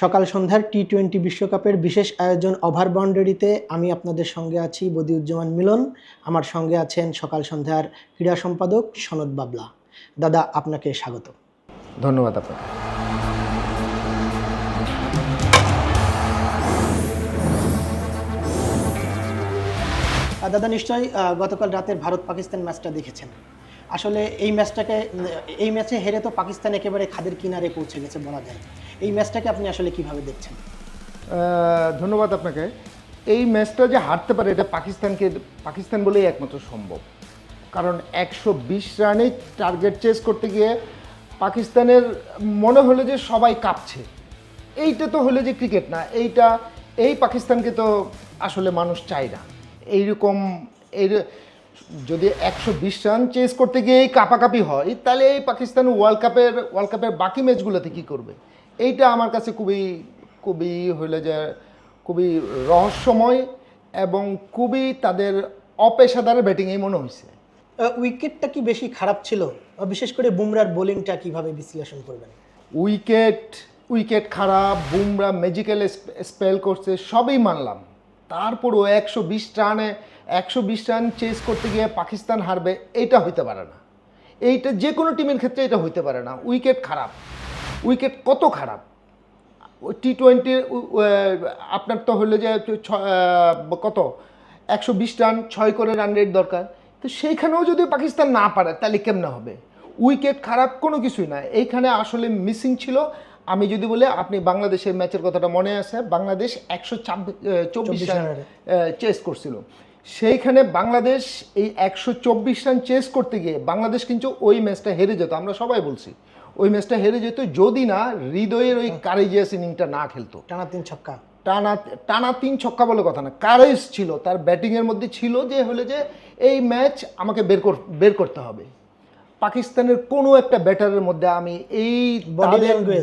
সকাল সন্ধ্যার T twenty বিশ্বকাপের বিশেষ আয়োজন ওভার বাউন্ডারিতে আমি আপনাদের সঙ্গে আছি বদিউজ্জামান মিলন। আমার সঙ্গে আছেন সকাল সন্ধ্যার ক্রীড়া সম্পাদক সনদ বাবলা। দাদা আপনাকে স্বাগত। ধন্যবাদ আপনাকে। দাদা নিশ্চয়ই গতকাল রাতের ভারত পাকিস্তান ম্যাচটা দেখেছেন। আসলে এই ম্যাচটাকে, এই ম্যাচে হেরে তো পাকিস্তান একেবারে খাদের কিনারে পৌঁছে গেছে বলা যায়। এই ম্যাচটাকে আপনি আসলে কীভাবে দেখছেন? ধন্যবাদ আপনাকে। এই ম্যাচটা যে হারতে পারে, এটা পাকিস্তানকে, পাকিস্তান বলেই একমাত্র সম্ভব। কারণ একশো বিশ রানে টার্গেট চেস করতে গিয়ে পাকিস্তানের মনে হলো যে সবাই কাঁপছে। এইটা তো হলো যে ক্রিকেট না, এইটা, এই পাকিস্তানকে তো আসলে মানুষ চায় না। এইরকম, এই যদি একশো বিশ রান চেস করতে গিয়ে এই কাপাকাপি হয় তাহলে এই পাকিস্তান ওয়ার্ল্ড কাপের ওয়ার্ল্ড কাপের বাকি ম্যাচগুলোতে কী করবে? এইটা আমার কাছে খুবই খুবই হইলে যে খুবই রহস্যময় এবং খুবই তাদের অপেশাদার ব্যাটিংয়েই মনে হয়েছে উইকেটটা কি বেশি খারাপ ছিল? বিশেষ করে বুমরার বোলিংটা কীভাবে বিশ্লেষণ করবেন? উইকেট উইকেট খারাপ বুমরা ম্যাজিক্যাল স্পেল করছে সবই মানলাম। তারপরও একশো বিশ রানে, একশো বিশ রান চেস করতে গিয়ে পাকিস্তান হারবে এটা হইতে পারে না। এইটা যে কোনো টিমের ক্ষেত্রে এটা হইতে পারে না। উইকেট খারাপ। উইকেট কত খারাপ? টি টোয়েন্টি আপনার তো হলো যে কত? একশো বিশ রান, ছয় করে রান রেট দরকার। তো সেইখানেও যদি পাকিস্তান না পারে, তাহলে কেমনে হবে? উইকেট খারাপ কোনো কিছুই না। এইখানে আসলে মিসিং ছিল। আমি যদি বলি আপনি বাংলাদেশের ম্যাচের কথাটা মনে আছে বাংলাদেশ একশো চব্বিশ রান চেস করছিল। সেইখানে বাংলাদেশ এই একশো চব্বিশ রান চেস করতে গিয়ে বাংলাদেশ কিন্তু ওই ম্যাচটা হেরে যেত আমরা সবাই বলছি। ওই ম্যাচটা হেরে যেত যদি না হৃদয়ের ওই কারেজিয়াস ইনিংটা না খেলতো। টানা তিন ছক্কা। টানা টানা তিন ছক্কা বলে কথা না কারেজ ছিল তার ব্যাটিংয়ের মধ্যে ছিল যে হলে যে এই ম্যাচ আমাকে বের বের করতে হবে। পাকিস্তানের কোনো একটা ব্যাটারের মধ্যে আমি এই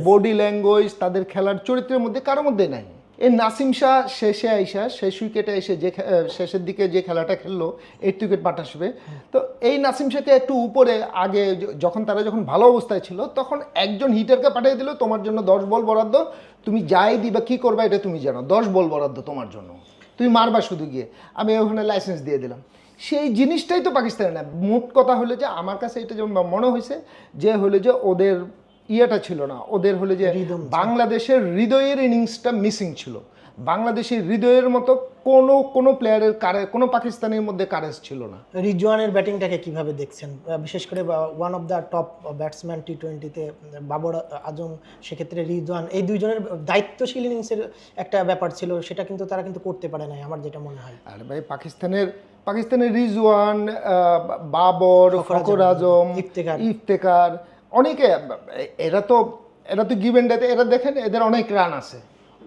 বডি ল্যাঙ্গুয়েজ তাদের খেলার চরিত্রের মধ্যে কারোর মধ্যে নাই। এই নাসিম শাহ শেষে আইসা শেষ উইকেটে এসে যে শেষের দিকে যে খেলাটা খেললো এইট উইকেট পার্টনারশিপে তো এই নাসিম শাহকে একটু উপরে আগে যখন তারা যখন ভালো অবস্থায় ছিল তখন একজন হিটারকে পাঠিয়ে দিল তোমার জন্য দশ বল বরাদ্দ তুমি যাই দিবা কি করবা এটা তুমি জানো। দশ বল বরাদ্দ তোমার জন্য। তুমি মারবা শুধু গিয়ে। আমি ওখানে লাইসেন্স দিয়ে দিলাম। সেই জিনিসটাই তো পাকিস্তানে না। মোট কথা হলো যে আমার কাছে এটা যেমন মনে হয়েছে যে হলো যে ওদের ইয়েটা ছিল না। ওদের হলো যে বাংলাদেশের হৃদয়ের ইনিংসটা মিসিং ছিল। বাংলাদেশের হৃদয়ের মতো কোনো কোনো প্লেয়ারের কারে কোনো পাকিস্তানের মধ্যে কারেজ ছিল না। রিজওয়ানের ব্যাটিংটাকে কীভাবে দেখছেন? বিশেষ করে one of the top batsman T টোয়েন্টিতে বাবর আজম সেক্ষেত্রে রিজওয়ান এই দুইজনের দায়িত্বশীল ইনিংসের একটা ব্যাপার ছিল সেটা কিন্তু তারা কিন্তু করতে পারে নাই আমার যেটা মনে হয়। আর ভাই পাকিস্তানের পাকিস্তানের রিজওয়ান বাবর ফখর আজম, ইফতেকার ইফতেকার অনেকে এরা তো এরা তো গিভেন ডেতে এরা দেখেন এদের অনেক রান আছে।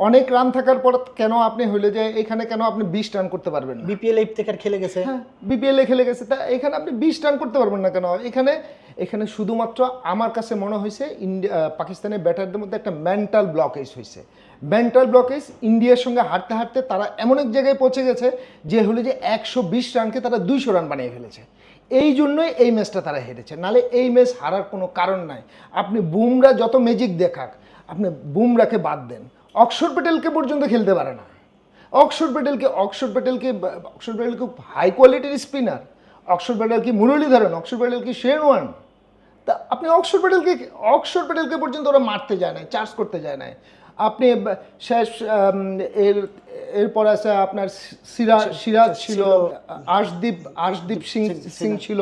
অনেক রান থাকার পর কেন আপনি হইলে যে এখানে কেন আপনি বিশ রান করতে পারবেন না? বিপিএল ইফতেখার খেলে গেছে। হ্যাঁ বিপিএল এ খেলে গেছে। তা এখানে আপনি বিশ রান করতে পারবেন না কেন? এখানে এখানে শুধুমাত্র আমার কাছে মনে হয়েছে ইন্ডিয়া পাকিস্তানের ব্যাটারদের মধ্যে একটা মেন্টাল ব্লকেজ হয়েছে। মেন্টাল ব্লকেজ ইন্ডিয়ার সঙ্গে হাঁটতে হাঁটতে তারা এমন এক জায়গায় পৌঁছে গেছে যে হলো যে একশো বিশ রানকে তারা দুইশো রান বানিয়ে ফেলেছে। এই জন্যই এই ম্যাচটা তারা হেরেছে। নালে এই ম্যাচ হারার কোনো কারণ নাই। আপনি বুমরা যত ম্যাজিক দেখাক আপনি বুমরাকে বাদ দেন। অক্ষর প্যাটেলকে পর্যন্ত খেলতে পারে না। অক্ষর পেটেলকে অক্ষর প্যাটেলকে অক্ষর প্যাটেল খুব হাই কোয়ালিটির স্পিনার অক্ষর প্যাটেল কি মুরলীধরন অক্ষর প্যাটেল কি শেরওয়ান তা আপনি অক্ষর প্যাটেলকে অক্ষর প্যাটেলকে পর্যন্ত ওরা মারতে যায় না চার্জ করতে যায় না আপনি শেষ এর এরপর আছে আপনার সিরাজ সিরাজ ছিল আশদীপ আশদীপ সিং সিং ছিল।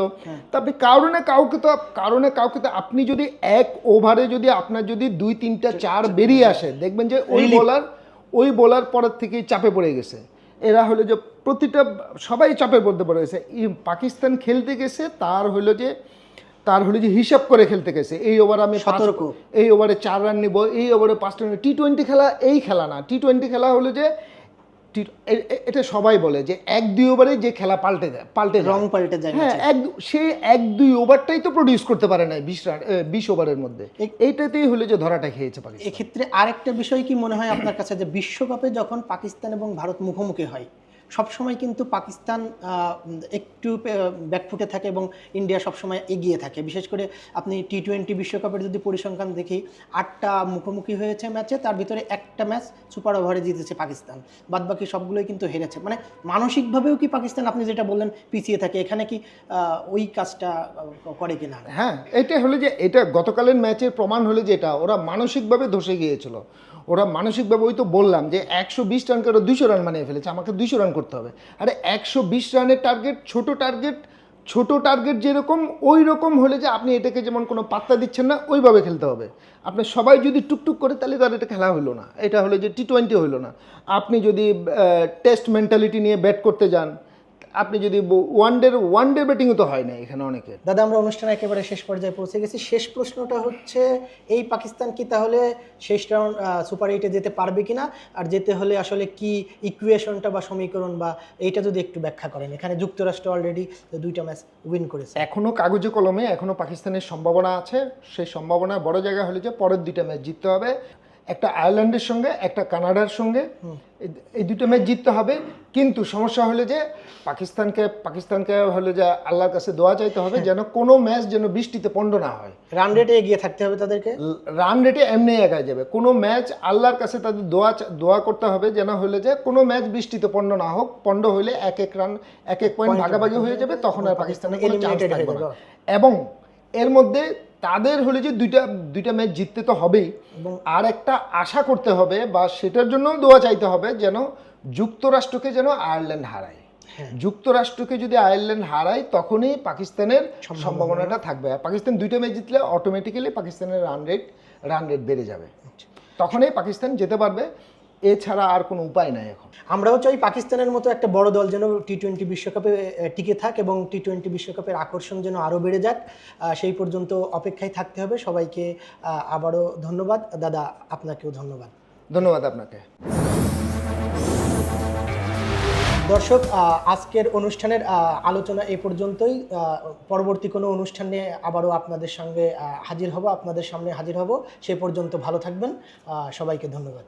তা আপনি কারণে কাউকে তো কারণে কাউকে তো আপনি যদি এক ওভারে যদি আপনার যদি দুই তিনটা চার বেরিয়ে আসে দেখবেন যে ওই বোলার ওই বোলার পরের থেকেই চাপে পড়ে গেছে। এরা হলো যে প্রতিটা সবাই চাপে পড়তে পড়ে গেছে। পাকিস্তান খেলতে গেছে তার হলো যে তার হলো যে হিসাব করে খেলতে গেছে। এই ওভার আমি সতর্ক। এই ওভারে চার রান নিব এই ওভারে পাঁচটা রান টি টোয়েন্টি খেলা এই খেলা না। টি টোয়েন্টি খেলা হলো যে এটা সবাই বলে যে এক দুই ওভারে যে খেলা পাল্টে দেয় পাল্টে যায়। রং পাল্টে যায় হ্যাঁ এক সে এক দুই ওভারটাই তো প্রডিউস করতে পারে না বিশ রান বিশ ওভারের মধ্যে। এইটাতেই হলো যে ধরাটা খেয়েছে পাকিস্তান। এক্ষেত্রে আরেকটা বিষয় কি মনে হয় আপনার কাছে? যে বিশ্বকাপে যখন পাকিস্তান এবং ভারত মুখোমুখি হয় সবসময় কিন্তু পাকিস্তান একটু ব্যাকফুটে থাকে এবং ইন্ডিয়া সবসময় এগিয়ে থাকে। বিশেষ করে আপনি টি টোয়েন্টি বিশ্বকাপের যদি পরিসংখ্যান দেখি, আটটা মুখোমুখি হয়েছে ম্যাচে, তার ভিতরে একটা ম্যাচ সুপার ওভারে জিতেছে পাকিস্তান। বাদবাকি সবগুলোই কিন্তু হেরেছে। মানে মানসিকভাবেও কি পাকিস্তান, আপনি যেটা বললেন, পিছিয়ে থাকে? এখানে কি ওই কাজটা করে কিনা? হ্যাঁ এটা হলো যে, এটা গতকালের ম্যাচের প্রমাণ হলো যে এটা, ওরা মানসিকভাবে ধসে গিয়েছিল। ওরা মানসিকভাবে ওই তো বললাম যে একশো বিশ রানকে ওরা দুশো রান বানিয়ে ফেলেছে, আমাকে দুশো রান করতে হবে। আরে একশো বিশ রানের টার্গেট ছোট টার্গেট ছোট টার্গেট যেরকম ওই রকম হলে যে আপনি এটাকে যেমন কোনো পাত্তা দিচ্ছেন না, ওইভাবে খেলতে হবে। আপনি সবাই যদি টুকটুক করে, তাহলে তার এটা খেলা হলো না। এটা হলো যে টি টোয়েন্টি হলো না। আপনি যদি টেস্ট মেন্টালিটি নিয়ে ব্যাট করতে যান আপনি যদি ওয়ান ডের ওয়ান ডে ব্যাটিংও তো হয় না এখানে অনেকে দাদা আমরা অনুষ্ঠানে একেবারে শেষ পর্যায়ে পৌঁছে গেছি। শেষ প্রশ্নটা হচ্ছে এই পাকিস্তান কি তাহলে শেষ রাউন্ড সুপার এইটে যেতে পারবে কিনা? আর যেতে হলে আসলে কি ইকুয়েশনটা বা সমীকরণ বা এইটা যদি একটু ব্যাখ্যা করেন। এখানে যুক্তরাষ্ট্র অলরেডি দুইটা ম্যাচ উইন করেছে। এখনও কাগজে কলমে এখনও পাকিস্তানের সম্ভাবনা আছে। সেই সম্ভাবনা বড় জায়গা হলে যে পরের দুইটা ম্যাচ জিততে হবে। একটা আয়ারল্যান্ডের সঙ্গে একটা কানাডার সঙ্গে এই- দুটো ম্যাচ জিততে হবে। কিন্তু সমস্যা হলে যে পাকিস্তানকে পাকিস্তানকে হলে যে আল্লাহর কাছে দোয়া চাইতে হবে যেন কোনো ম্যাচ যেন বৃষ্টিতে পণ্ড না হয়। রান রেটে এগিয়ে থাকতে হবে তাদেরকে? রান রেটে এমনি এগায় যাবে। কোনো ম্যাচ আল্লাহর কাছে তাদের দোয়া দোয়া করতে হবে যেন হলে যে কোনো ম্যাচ বৃষ্টিতে পণ্ড না হোক। পণ্ড হলে এক এক রান এক এক পয়েন্ট ভাগাভাগি হয়ে যাবে তখন আর পাকিস্তানের কোনো চান্স Eliminated হয়ে থাকবে না। যাবে। এবং এর মধ্যে তাদের হলে যে দুইটা দুইটা ম্যাচ জিততে তো হবেই। আর একটা আশা করতে হবে বা সেটার জন্য দোয়া চাইতে হবে যেন যুক্তরাষ্ট্রকে যেন আয়ারল্যান্ড হারায়। হ্যাঁ। যুক্তরাষ্ট্রকে যদি আয়ারল্যান্ড হারায় তখনই পাকিস্তানের সম্ভাবনাটা থাকবে। আর পাকিস্তান দুইটা ম্যাচ জিতলে অটোমেটিক্যালি পাকিস্তানের রান রেট রান রেট বেড়ে যাবে। তখনই পাকিস্তান যেতে পারবে। এছাড়া আর কোনো উপায় নাই এখন। আমরাও চাই পাকিস্তানের মতো একটা বড় দল যেন টি টোয়েন্টি বিশ্বকাপে টিকে থাক এবং টি টোয়েন্টি বিশ্বকাপের আকর্ষণ যেন আরও বেড়ে যাক। সেই পর্যন্ত অপেক্ষায় থাকতে হবে। সবাইকে আবারও ধন্যবাদ। দাদা আপনাকেও ধন্যবাদ। ধন্যবাদ আপনাকে। দর্শক আজকের অনুষ্ঠানের আলোচনা এ পর্যন্তই। পরবর্তী কোনো অনুষ্ঠান নিয়ে আবারও আপনাদের সঙ্গে হাজির হব আপনাদের সামনে হাজির হব। সে পর্যন্ত ভালো থাকবেন। সবাইকে ধন্যবাদ।